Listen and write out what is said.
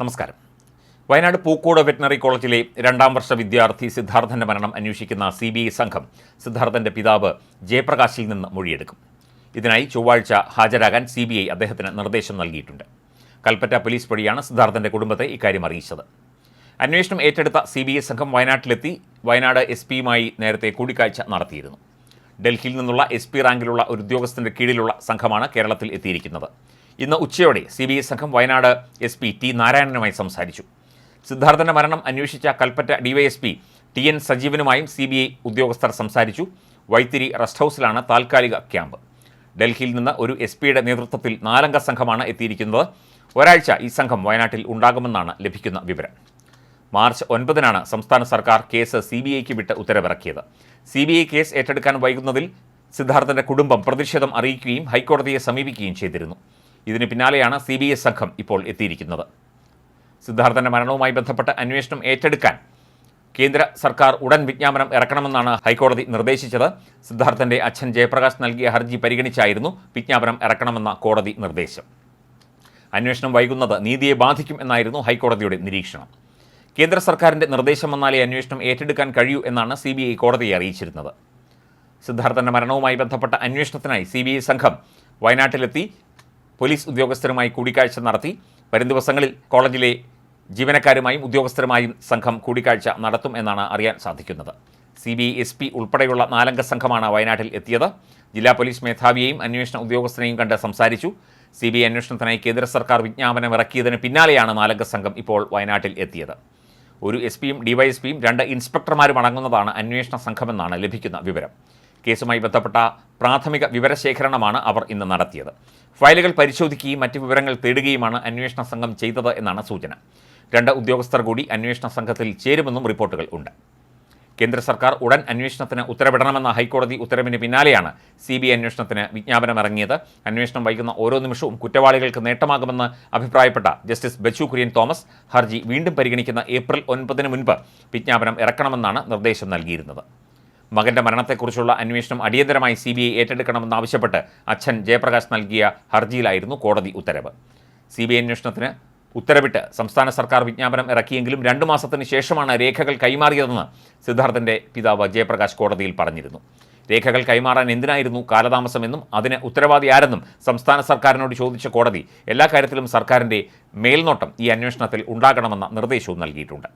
നമസ്കാരം. വയനാട് പൂക്കോട് വെറ്റിനറി കോളേജിലെ രണ്ടാം വർഷ വിദ്യാർത്ഥി സിദ്ധാർത്ഥന്റെ മരണം അന്വേഷിക്കുന്ന സി ബി ഐ സംഘം സിദ്ധാർത്ഥന്റെ പിതാവ് ജയപ്രകാശിൽ നിന്ന് മൊഴിയെടുക്കും. ഇതിനായി ചൊവ്വാഴ്ച ഹാജരാകാൻ സി ബി ഐ അദ്ദേഹത്തിന് നിർദ്ദേശം നൽകിയിട്ടുണ്ട്. കൽപ്പറ്റ പോലീസ് വഴിയാണ് സിദ്ധാർത്ഥന്റെ കുടുംബത്തെ ഇക്കാര്യം അറിയിച്ചത്. അന്വേഷണം ഏറ്റെടുത്ത സി ബി ഐ സംഘം വയനാട്ടിലെത്തി വയനാട് എസ് പിയുമായി നേരത്തെ കൂടിക്കാഴ്ച നടത്തിയിരുന്നു. ഡൽഹിയിൽ നിന്നുള്ള എസ് പി റാങ്കിലുള്ള ഒരു ഉദ്യോഗസ്ഥന്റെ കീഴിലുള്ള സംഘമാണ് കേരളത്തിൽ എത്തിയിരിക്കുന്നത്. ഇന്ന് ഉച്ചയോടെ സി ബി ഐ സംഘം വയനാട് എസ് പി ടി നാരായണനുമായി സംസാരിച്ചു. സിദ്ധാർത്ഥന്റെ മരണം അന്വേഷിച്ച കൽപ്പറ്റ ഡിവൈഎസ്പി ടി എൻ സജീവനുമായും സി ബി ഐ ഉദ്യോഗസ്ഥർ സംസാരിച്ചു. വൈത്തിരി റെസ്റ്റ് ഹൗസിലാണ് താൽക്കാലിക ക്യാമ്പ്. ഡൽഹിയിൽ നിന്ന് ഒരു എസ് പിയുടെ നേതൃത്വത്തിൽ നാലംഗ സംഘമാണ് എത്തിയിരിക്കുന്നത്. ഒരാഴ്ച ഈ സംഘം വയനാട്ടിൽ ഉണ്ടാകുമെന്നാണ് ലഭിക്കുന്ന വിവരം. മാർച്ച് ഒൻപതിനാണ് സംസ്ഥാന സർക്കാർ കേസ് സി ബി ഐക്ക് വിട്ട് ഉത്തരവിറക്കിയത്. സി ബി ഐ കേസ് ഏറ്റെടുക്കാൻ വൈകുന്നതിൽ സിദ്ധാർത്ഥന്റെ കുടുംബം പ്രതിഷേധം അറിയിക്കുകയും ഹൈക്കോടതിയെ സമീപിക്കുകയും ചെയ്തിരുന്നു. ഇതിന് പിന്നാലെയാണ് സി ബി ഐ സംഘം ഇപ്പോൾ എത്തിയിരിക്കുന്നത്. സിദ്ധാർത്ഥന്റെ മരണവുമായി ബന്ധപ്പെട്ട് അന്വേഷണം ഏറ്റെടുക്കാൻ കേന്ദ്ര സർക്കാർ ഉടൻ വിജ്ഞാപനം ഇറക്കണമെന്നാണ് ഹൈക്കോടതി നിർദ്ദേശിച്ചത്. സിദ്ധാർത്ഥന്റെ അച്ഛൻ ജയപ്രകാശ് നൽകിയ ഹർജി പരിഗണിച്ചായിരുന്നു വിജ്ഞാപനം ഇറക്കണമെന്ന കോടതി നിർദ്ദേശം. അന്വേഷണം വൈകുന്നത് നീതിയെ ബാധിക്കും എന്നായിരുന്നു ഹൈക്കോടതിയുടെ നിരീക്ഷണം. കേന്ദ്ര സർക്കാരിന്റെ നിർദ്ദേശം വന്നാലേ അന്വേഷണം ഏറ്റെടുക്കാൻ കഴിയൂ എന്നാണ് സി ബി ഐ കോടതിയെ അറിയിച്ചിരുന്നത്. സിദ്ധാർത്ഥന്റെ മരണവുമായി ബന്ധപ്പെട്ട അന്വേഷണത്തിനായി സി ബി ഐ സംഘം വയനാട്ടിലെത്തി പോലീസ് ഉദ്യോഗസ്ഥരുമായി കൂടിക്കാഴ്ച നടത്തി. വരും ദിവസങ്ങളിൽ കോളേജിലെ ജീവനക്കാരുമായും ഉദ്യോഗസ്ഥരുമായും സംഘം കൂടിക്കാഴ്ച നടത്തും എന്നാണ് അറിയാൻ സാധിക്കുന്നത്. സി ബി എസ് പി ഉൾപ്പെടെയുള്ള നാലംഗ സംഘമാണ് വയനാട്ടിൽ എത്തിയത്. ജില്ലാ പോലീസ് മേധാവിയെയും അന്വേഷണ ഉദ്യോഗസ്ഥനെയും കണ്ട് സംസാരിച്ചു. സി ബി ഐ അന്വേഷണത്തിനായി കേന്ദ്ര സർക്കാർ വിജ്ഞാപനം ഇറക്കിയതിന് പിന്നാലെയാണ് നാലംഗ സംഘം ഇപ്പോൾ വയനാട്ടിൽ എത്തിയത്. ഒരു എസ് പിയും ഡിവൈഎസ്പിയും രണ്ട് ഇൻസ്പെക്ടർമാരും അടങ്ങുന്നതാണ് അന്വേഷണ സംഘമെന്നാണ് ലഭിക്കുന്ന വിവരം. കേസുമായി ബന്ധപ്പെട്ട പ്രാഥമിക വിവരശേഖരണമാണ് അവർ ഇന്ന് നടത്തിയത്. ഫയലുകൾ പരിശോധിക്കുകയും മറ്റ് വിവരങ്ങൾ തേടുകയുമാണ് അന്വേഷണ സംഘം ചെയ്തത് എന്നാണ് സൂചന. രണ്ട് ഉദ്യോഗസ്ഥർ കൂടി അന്വേഷണ സംഘത്തിൽ ചേരുമെന്നും റിപ്പോർട്ടുകൾ ഉണ്ട്. കേന്ദ്ര സർക്കാർ ഉടൻ അന്വേഷണത്തിന് ഉത്തരവിടണമെന്ന ഹൈക്കോടതി ഉത്തരവിന് പിന്നാലെയാണ് സി ബി ഐ അന്വേഷണത്തിന് വിജ്ഞാപനം ഇറങ്ങിയത് അന്വേഷണം വൈകുന്ന ഓരോ നിമിഷവും കുറ്റവാളികൾക്ക് നേട്ടമാകുമെന്ന് അഭിപ്രായപ്പെട്ട ജസ്റ്റിസ് ബച്ചു കുര്യൻ തോമസ് ഹർജി വീണ്ടും പരിഗണിക്കുന്ന ഏപ്രിൽ ഒൻപതിന് മുൻപ് വിജ്ഞാപനം ഇറക്കണമെന്നാണ് നിർദ്ദേശം നൽകിയിരുന്നത്. മകന്റെ മരണത്തെക്കുറിച്ചുള്ള അന്വേഷണം അടിയന്തരമായി സി ബി ഐ ഏറ്റെടുക്കണമെന്നാവശ്യപ്പെട്ട് അച്ഛൻ ജയപ്രകാശ് നൽകിയ ഹർജിയിലായിരുന്നു കോടതി ഉത്തരവ്. സി ബി ഐ അന്വേഷണത്തിന് ഉത്തരവിട്ട് സംസ്ഥാന സർക്കാർ വിജ്ഞാപനം ഇറക്കിയെങ്കിലും രണ്ടു മാസത്തിന് ശേഷമാണ് രേഖകൾ കൈമാറിയതെന്ന് സിദ്ധാർത്ഥന്റെ പിതാവ് ജയപ്രകാശ് കോടതിയിൽ പറഞ്ഞിരുന്നു. രേഖകൾ കൈമാറാൻ എന്തിനായിരുന്നു കാലതാമസമെന്നും അതിന് ഉത്തരവാദി ആരെന്നും സംസ്ഥാന സർക്കാരിനോട് ചോദിച്ച കോടതി എല്ലാ കാര്യത്തിലും സർക്കാരിന്റെ മേൽനോട്ടം ഈ അന്വേഷണത്തിൽ ഉണ്ടാകണമെന്ന നിർദ്ദേശവും നൽകിയിട്ടുണ്ട്.